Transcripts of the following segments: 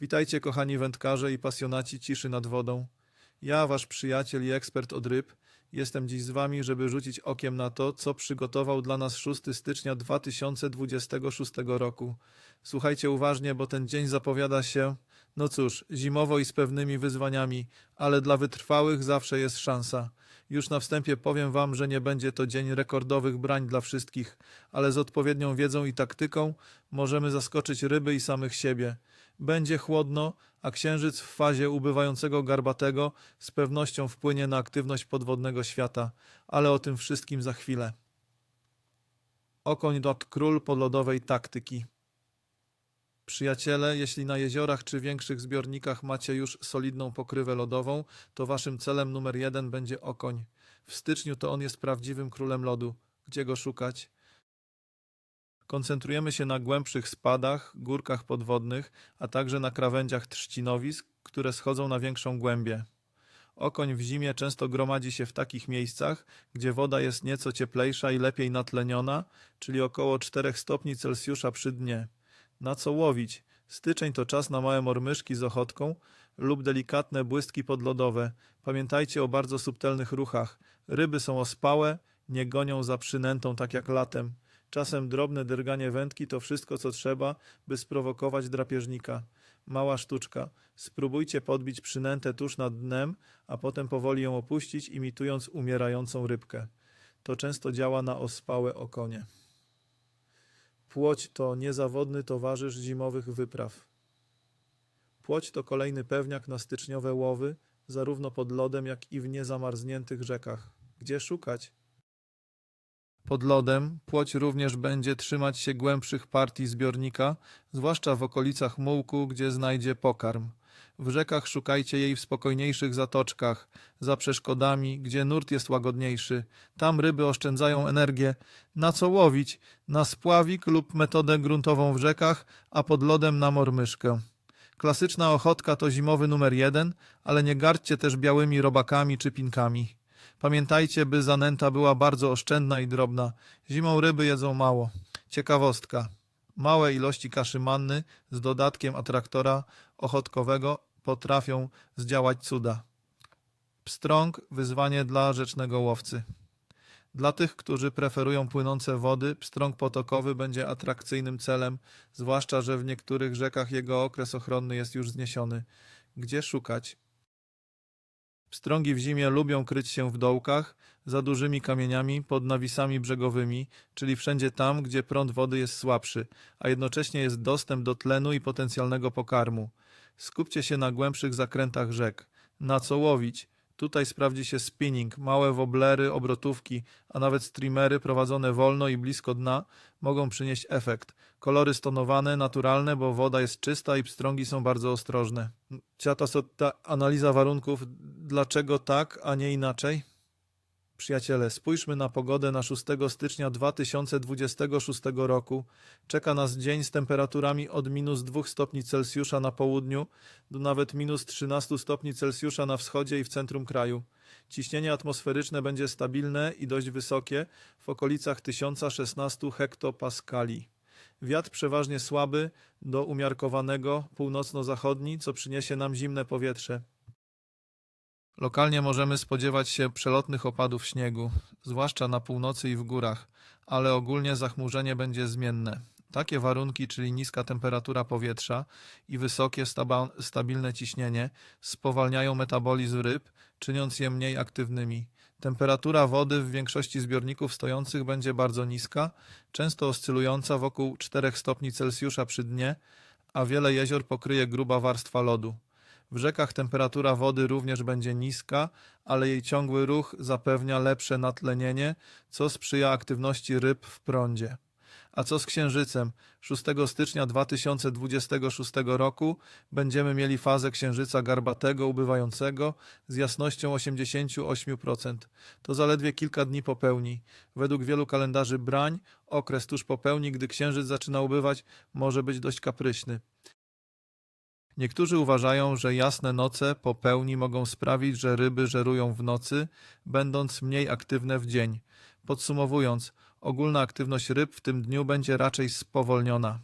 Witajcie kochani wędkarze i pasjonaci ciszy nad wodą. Ja, wasz przyjaciel i ekspert od ryb, jestem dziś z wami, żeby rzucić okiem na to, co przygotował dla nas 6 stycznia 2026 roku. Słuchajcie uważnie, bo ten dzień zapowiada się, no cóż, zimowo i z pewnymi wyzwaniami, ale dla wytrwałych zawsze jest szansa. Już na wstępie powiem wam, że nie będzie to dzień rekordowych brań dla wszystkich, ale z odpowiednią wiedzą i taktyką możemy zaskoczyć ryby i samych siebie. Będzie chłodno, a księżyc w fazie ubywającego garbatego z pewnością wpłynie na aktywność podwodnego świata, ale o tym wszystkim za chwilę. Okoń dot król podlodowej taktyki. Przyjaciele, jeśli na jeziorach czy większych zbiornikach macie już solidną pokrywę lodową, to waszym celem numer jeden będzie okoń. W styczniu to on jest prawdziwym królem lodu. Gdzie go szukać? Koncentrujemy się na głębszych spadach, górkach podwodnych, a także na krawędziach trzcinowisk, które schodzą na większą głębię. Okoń w zimie często gromadzi się w takich miejscach, gdzie woda jest nieco cieplejsza i lepiej natleniona, czyli około 4 stopni Celsjusza przy dnie. Na co łowić? Styczeń to czas na małe mormyszki z ochotką lub delikatne błystki podlodowe. Pamiętajcie o bardzo subtelnych ruchach. Ryby są ospałe, nie gonią za przynętą tak jak latem. Czasem drobne drganie wędki to wszystko, co trzeba, by sprowokować drapieżnika. Mała sztuczka. Spróbujcie podbić przynętę tuż nad dnem, a potem powoli ją opuścić, imitując umierającą rybkę. To często działa na ospałe okonie. Płoć to niezawodny towarzysz zimowych wypraw. Płoć to kolejny pewniak na styczniowe łowy, zarówno pod lodem, jak i w niezamarzniętych rzekach. Gdzie szukać? Pod lodem płoć również będzie trzymać się głębszych partii zbiornika, zwłaszcza w okolicach mułku, gdzie znajdzie pokarm. W rzekach szukajcie jej w spokojniejszych zatoczkach, za przeszkodami, gdzie nurt jest łagodniejszy. Tam ryby oszczędzają energię. Na co łowić? Na spławik lub metodę gruntową w rzekach, a pod lodem na mormyszkę. Klasyczna ochotka to zimowy numer jeden, ale nie gardźcie też białymi robakami czy pinkami. Pamiętajcie, by zanęta była bardzo oszczędna i drobna. Zimą ryby jedzą mało. Ciekawostka. Małe ilości kaszy manny z dodatkiem atraktora ochotkowego potrafią zdziałać cuda. Pstrąg wyzwanie dla rzecznego łowcy. Dla tych, którzy preferują płynące wody, pstrąg potokowy będzie atrakcyjnym celem, zwłaszcza, że w niektórych rzekach jego okres ochronny jest już zniesiony. Gdzie szukać? Pstrągi w zimie lubią kryć się w dołkach, za dużymi kamieniami, pod nawisami brzegowymi, czyli wszędzie tam, gdzie prąd wody jest słabszy, a jednocześnie jest dostęp do tlenu i potencjalnego pokarmu. Skupcie się na głębszych zakrętach rzek. Na co łowić? Tutaj sprawdzi się spinning, małe woblery, obrotówki, a nawet streamery prowadzone wolno i blisko dna mogą przynieść efekt. Kolory stonowane, naturalne, bo woda jest czysta i pstrągi są bardzo ostrożne. Ciata ta analiza warunków, dlaczego tak, a nie inaczej? Przyjaciele, spójrzmy na pogodę na 6 stycznia 2026 roku. Czeka nas dzień z temperaturami od minus 2 stopni Celsjusza na południu do nawet minus 13 stopni Celsjusza na wschodzie i w centrum kraju. Ciśnienie atmosferyczne będzie stabilne i dość wysokie w okolicach 1016 hektopaskali. Wiatr przeważnie słaby do umiarkowanego północno-zachodni, co przyniesie nam zimne powietrze. Lokalnie możemy spodziewać się przelotnych opadów śniegu, zwłaszcza na północy i w górach, ale ogólnie zachmurzenie będzie zmienne. Takie warunki, czyli niska temperatura powietrza i wysokie, stabilne ciśnienie, spowalniają metabolizm ryb, czyniąc je mniej aktywnymi. Temperatura wody w większości zbiorników stojących będzie bardzo niska, często oscylująca wokół 4 stopni Celsjusza przy dnie, a wiele jezior pokryje gruba warstwa lodu. W rzekach temperatura wody również będzie niska, ale jej ciągły ruch zapewnia lepsze natlenienie, co sprzyja aktywności ryb w prądzie. A co z księżycem? 6 stycznia 2026 roku będziemy mieli fazę księżyca garbatego ubywającego z jasnością 88%. To zaledwie kilka dni po pełni. Według wielu kalendarzy brań okres tuż po pełni, gdy księżyc zaczyna ubywać, może być dość kapryśny. Niektórzy uważają, że jasne noce po pełni mogą sprawić, że ryby żerują w nocy, będąc mniej aktywne w dzień. Podsumowując, ogólna aktywność ryb w tym dniu będzie raczej spowolniona.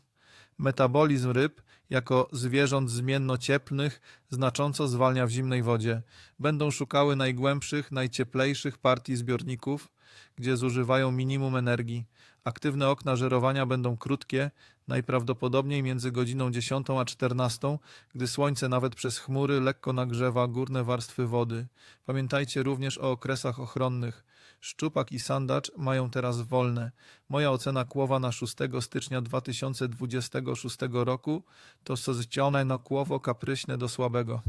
Metabolizm ryb, jako zwierząt zmienno-cieplnych znacząco zwalnia w zimnej wodzie. Będą szukały najgłębszych, najcieplejszych partii zbiorników, gdzie zużywają minimum energii. Aktywne okna żerowania będą krótkie, najprawdopodobniej między godziną 10 a 14, gdy słońce nawet przez chmury lekko nagrzewa górne warstwy wody. Pamiętajcie również o okresach ochronnych. Szczupak i sandacz mają teraz wolne. Moja ocena kłowa na 6 stycznia 2026 roku to sezcione na kłowo kapryśne do słabego.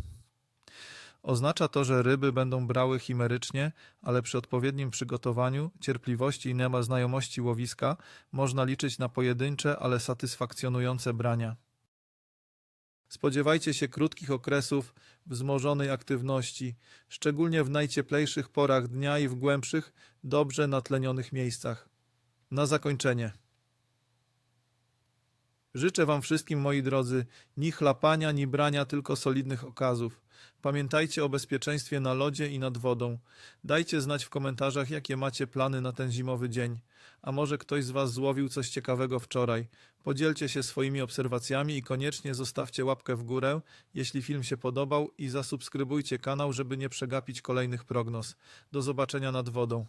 Oznacza to, że ryby będą brały chimerycznie, ale przy odpowiednim przygotowaniu, cierpliwości i znajomości łowiska można liczyć na pojedyncze, ale satysfakcjonujące brania. Spodziewajcie się krótkich okresów wzmożonej aktywności, szczególnie w najcieplejszych porach dnia i w głębszych, dobrze natlenionych miejscach. Na zakończenie. Życzę Wam wszystkim, moi drodzy, ni chlapania, ni brania, tylko solidnych okazów. Pamiętajcie o bezpieczeństwie na lodzie i nad wodą. Dajcie znać w komentarzach, jakie macie plany na ten zimowy dzień. A może ktoś z Was złowił coś ciekawego wczoraj? Podzielcie się swoimi obserwacjami i koniecznie zostawcie łapkę w górę, jeśli film się podobał i zasubskrybujcie kanał, żeby nie przegapić kolejnych prognoz. Do zobaczenia nad wodą.